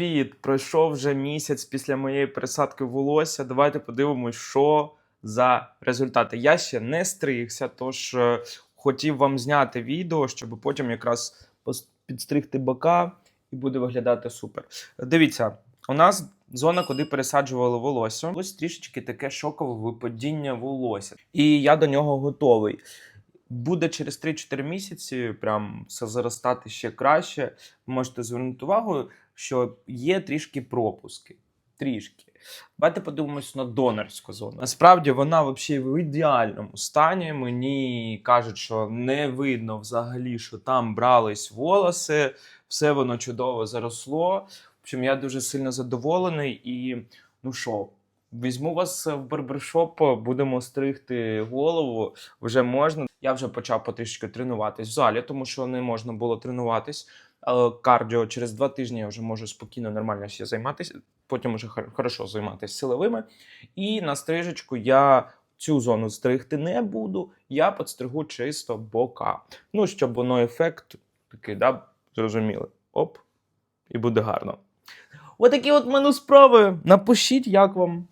Привіт! Пройшов вже місяць після моєї пересадки волосся. Давайте подивимось, що за результати. Я ще не стригся, тож е, хотів вам зняти відео, щоб потім якраз підстригти бока і буде виглядати супер. Дивіться, у нас зона, куди пересаджували волосся. Ось трішечки таке шокове випадіння волосся. І я до нього готовий. Буде через 3-4 місяці прям все заростати ще краще. Ви можете звернути увагу, що є трішки пропуски. Трішки. Давайте подивимось на донорську зону. Насправді вона взагалі в ідеальному стані. Мені кажуть, що не видно взагалі, що там брались волоси, все воно чудово заросло. В общем, я дуже сильно задоволений і ну що, візьму вас в барбершоп, будемо стригти голову. Вже можна. Я вже почав потрішки тренуватись в залі, тому що не можна було тренуватись. Кардіо через два тижні я вже можу спокійно, нормально ще займатися. Потім вже хорошо займатися силовими. І на стрижечку я цю зону стригти не буду. Я підстригу чисто бока. Ну, щоб воно ефект такий, да, зрозуміли. Оп, і буде гарно. Отакі от мене справи. Напишіть, як вам.